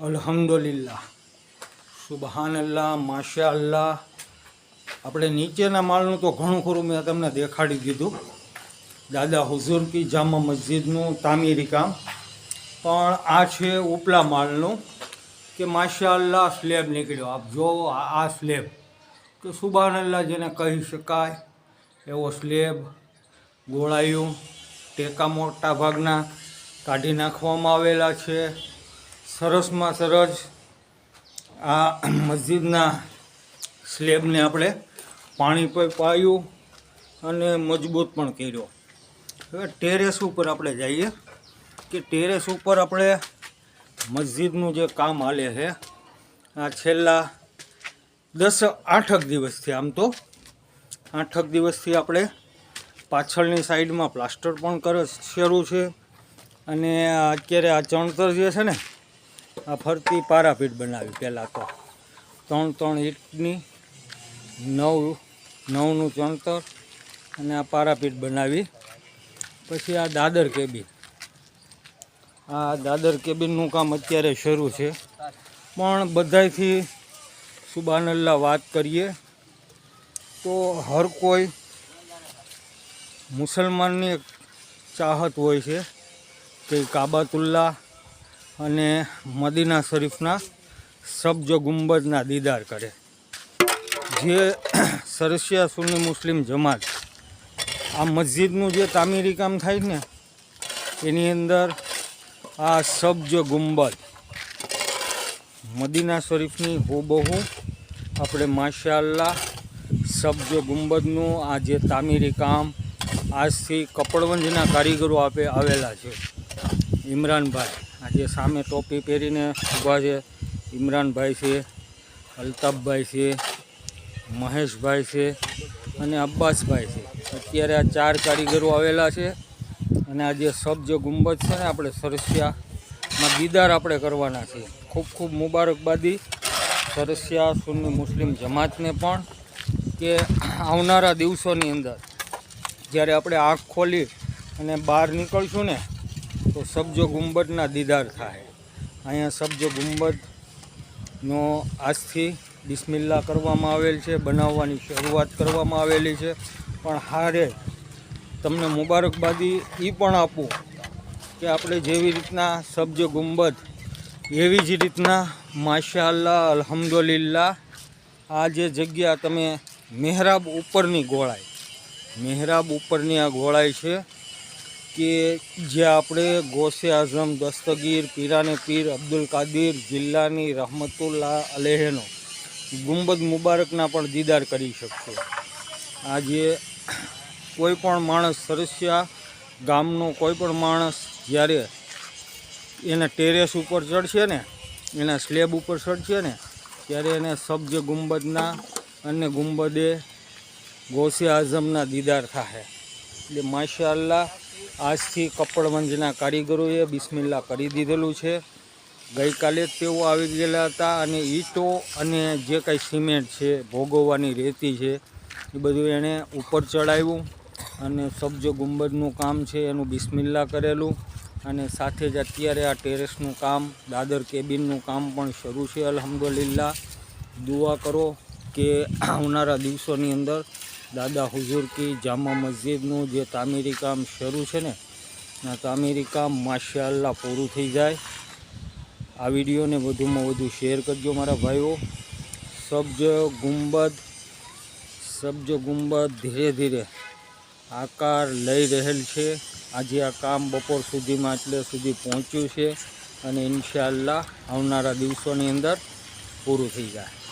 અલ્હમ્દુલિલ્લાહ. સુબહાનલ્લાહ Masha અલ્લાહ આપણે નીચેના માળનું તો ઘણું ખરું મેં તમને દેખાડી દીધું. દાદા હુઝુર કી જામા મસ્જિદનું તામીરી કામ. પણ આ છે ઉપલા માળનું કે માશા અલ્લાહ સ્લેબ નીકળ્યો. આપ જો આ સ્લેબ. કે સુબહાનલ્લાહ જેને કહી શકાય, એવો સ્લેબ, ગોળાયું, ટેકા મોટા ભાગના કાઢી નાખવામાં આવેલા છે. સરસમાં સરસ આ મસ્જિદના સ્લેબને આપણે પાણી પર પાયું અને મજબૂત પણ કર્યો. હવે ટેરેસ ઉપર આપણે જઈએ કે ટેરેસ ઉપર આપણે મસ્જિદનું જે કામ હાલે છે, આ છેલ્લા દસ આઠક દિવસથી આમ તો, આઠક દિવસથી આપણે પાછળની સાઈડમાં પ્લાસ્ટર પણ કરે શરૂ છે અને અત્યારે આ ચણતર જે છે ને આ ફરતી પારાપીટ બનાવી પહેલાં તો. ત્રણ ત્રણ ઈંટની, નવ, નવનું ચણતર અને આ પારાપીટ બનાવી. પછી આ દાદર કેબિન. આ દાદર કેબિનનું કામ અત્યારે શરૂ છે. પણ બધાયથી સુબાનલ્લા વાત કરીએ તો હર કોઈ મુસલમાનની એક ચાહત હોય છે કે કાબાતુલ્લા અને મદીના શરીફના સબ્જ ગુંબજના દીદાર કરે. જે સરસિયા સુન્ની મુસ્લિમ જમાત, આ મસ્જિદનું જે તામીરી કામ થાય ને, એની અંદર આ સબ્જ ગુંબજ, મદીના શરીફની હુબહુ આપણે માશાલ્લા સબ્જ ગુંબજનું આ જે તામીરી કામ આજથી કપડવંજના કારીગરો આપે આવેલા છે. ઇમરાનભાઈ આજે સામે ટોપી પહેરીને ઊભા છે, ઇમરાનભાઈ છે, અલ્તાફભાઈ છે, મહેશભાઈ છે અને અબ્બાસભાઈ છે. અત્યારે આ ચાર કારીગરો આવેલા છે અને આ જે સબ્જ ગુંબજ છે ને આપણે સરસિયામાં દીદાર આપણે કરવાના છે ખૂબ ખૂબ મુબારકબાદી સરસિયા સુન્ની મુસ્લિમ જમાતને પણ કે આવનારા દિવસોની અંદર જ્યારે આપણે આંખ ખોલી અને બહાર નીકળશું ને તો સબજો ગુંબજના દીદાર થાય. અહીંયા સબજો ગુંબદનો આજથી બિસ્મિલ્લા કરવામાં આવેલ છે, બનાવવાની શરૂઆત કરવામાં આવેલી છે. પણ હારે તમને મુબારકબાદી એ પણ આપું કે આપણે જેવી રીતના સબજો ગુંબજ એવી જ રીતના માશા અલ્લાહ અલ્હમ્દુલિલ્લાહ, આ જે જગ્યા તમે મહેરાબ ઉપરની ગોળાઈ મહેરાબ ઉપરની આ ગોળાઈ છે. કે જે આપણે ગોસે આઝમ, દસ્તગીર, પીરાને પીર, અબ્દુલ કાદિર જિલ્લાની રહમતુલ્લાહ અલેહનો ગુંબદ મુબારકના પણ દીદાર કરી શકશો. આજે કોઈ પણ માણસ સરસિયા ગામનો કોઈ પણ માણસ જ્યારે એના ટેરેસ ઉપર ચડશે ને, એના સ્લેબ ઉપર ચડશે ને, ત્યારે એને સબ્જ ગુંબદના અને ગુંબદે ગોસે આઝમના દીદાર થાય એટલે માશા અલ્લાહ આજથી કપડવંજના કારીગરોએ બિસ્મિલ્લા કરી દીધેલું છે. ગઈકાલે જ તેઓ આવી ગયેલા હતા અને ઈંટો અને જે કાંઈ સિમેન્ટ છે, ભોગવવાની રેતી છે, એ બધું એણે ઉપર ચડાવ્યું અને સબ્જો ગુંબજનું કામ છે એનું બિસ્મિલ્લા કરેલું અને સાથે જ અત્યારે આ ટેરેસનું કામ, દાદર કેબિનનું કામ પણ શરૂ છે. અલહમદુલિલ્લા દુઆ કરો કે આવનારા દિવસોની અંદર દાદા હુઝુર કી જામા મસ્જિદનું જે તામીરી કામ શરૂ છે ને, આ તામીરી કામ માશાલ્લા પૂરું થઈ જાય. આ વિડીયોને વધુમાં વધુ શેર કરજો મારા ભાઈઓ. સબ્જ ગુંબદ સબ્જ ગુંબદ ધીરે ધીરે આકાર લઈ રહેલ છે. આજે આ કામ બપોર સુધીમાં એટલે સુધી પહોંચ્યું છે અને ઇન્શાલ્લાહ આવનારા દિવસોની અંદર પૂરું થઈ જાય.